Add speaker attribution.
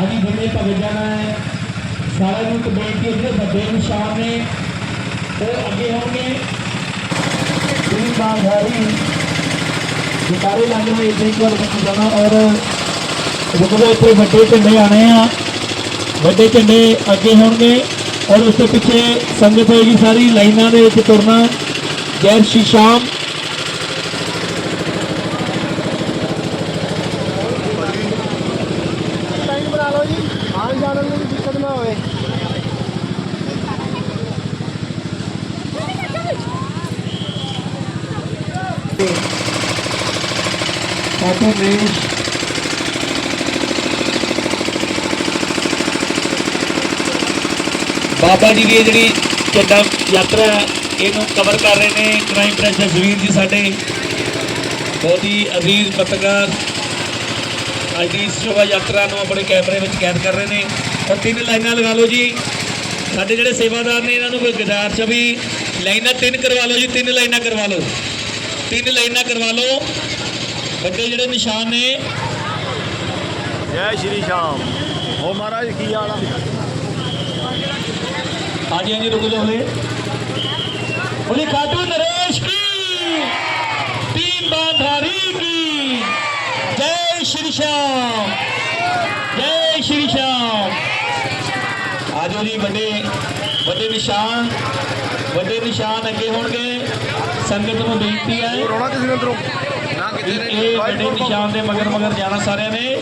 Speaker 1: ਆਜੀ ਬੰਦੇ ਭਗਤ ਜਾਣਾ ਹੈ ਸਾਰਿਆਂ ਨੂੰ ਬੇਨਤੀ ਹੈ ਜਿਹੜੇ ਵੱਡੇ ਨਿਸ਼ਾਨ ਨੇ, ਉਹ ਅੱਗੇ ਹੋਣਗੇ ਗੁਰੂ ਬਾਂਧਾਰੀ ਸਾਰੇ ਲੰਗ ਨੂੰ ਇੱਥੇ ਇੱਕ ਵਾਰ ਬੰਦ ਜਾਣਾ ਔਰ ਰੁਕਦੇ ਇੱਥੇ ਵੱਡੇ ਝੰਡੇ ਆਣੇ ਆ। ਵੱਡੇ ਝੰਡੇ ਅੱਗੇ ਹੋਣਗੇ ਔਰ ਉਸ ਤੋਂ ਪਿੱਛੇ ਸੰਗਤ ਹੋਏਗੀ, ਸਾਰੀ ਲਾਈਨਾਂ ਦੇ ਵਿੱਚ ਤੁਰਨਾ। ਜੈ ਸ਼੍ਰੀ ਸ਼ਾਮ। ਆਟੋ ਰੇਸ ਬਾਬਾ ਜੀ ਦੀ ਇਹ ਜਿਹੜੀ ਚੱਡਾ ਯਾਤਰਾ ਇਹਨੂੰ ਕਵਰ ਕਰ ਰਹੇ ਨੇ ਕ੍ਰਾਈਮ ਪ੍ਰੈਸ ਜਸਵੀਰ ਜੀ ਸਾਡੇ। ਬਹੁਤ ਹੀ ਅਜ਼ੀਜ਼ ਪੱਤਰਕਾਰ ਅੱਜ ਦੀ ਸ਼ੋਭਾ ਯਾਤਰਾ ਨੂੰ ਆਪਣੇ ਕੈਮਰੇ ਵਿੱਚ ਕੈਦ ਕਰ ਰਹੇ ਨੇ। ਔਰ ਤਿੰਨ ਲਾਈਨਾਂ ਲਗਾ ਲਓ ਜੀ। ਸਾਡੇ ਜਿਹੜੇ ਸੇਵਾਦਾਰ ਨੇ, ਇਹਨਾਂ ਨੂੰ ਕੋਈ ਗੁਜ਼ਾਰਿਸ਼ 'ਚ ਵੀ ਲਾਈਨਾਂ ਤਿੰਨ ਕਰਵਾ ਲਓ ਜੀ, ਤਿੰਨ ਲਾਈਨਾਂ ਕਰਵਾ ਲਓ। ਤਿੰਨ ਲਾਈਨਾਂ ਕਰਵਾ ਲਓ। ਵੱਡੇ ਜਿਹੜੇ ਨਿਸ਼ਾਨ ਨੇ।
Speaker 2: ਜੈ ਸ਼੍ਰੀ ਸ਼ਾਮ। ਹੋ ਮਹਾਰਾਜ ਕੀ ਹਾਲ ਆ?
Speaker 1: ਹਾਂਜੀ ਹਾਂਜੀ ਰੁਕ ਜਾਓ ਹਲੇ। ਬੋਲੀ ਖਾਟੂ ਨਰੇਸ਼ ਕੀ? ਟੀਮ ਬਾਂਧਾਰੀ ਕੀ? ਜੈ ਸ਼੍ਰੀ ਸ਼ਾਮ। ਜੈ ਸ਼੍ਰੀ ਸ਼ਾਮ। ਆਜੋ ਜੀ ਵੱਡੇ ਵੱਡੇ ਨਿਸ਼ਾਨ। ਵੱਡੇ ਨਿਸ਼ਾਨ ਅੱਗੇ ਹੋਣਗੇ। ਸੰਗਤ ਨੂੰ ਬੇਨਤੀ ਹੈ।
Speaker 2: ਰੋਣਾ ਕਿਸੇ ਅੰਦਰੋਂ ਨਾ
Speaker 1: ਵੀ ਇਹ ਵੱਡੇ ਨਿਸ਼ਾਨ ਦੇ ਮਗਰ ਮਗਰ ਜਾਣਾ ਸਾਰਿਆਂ ਨੇ।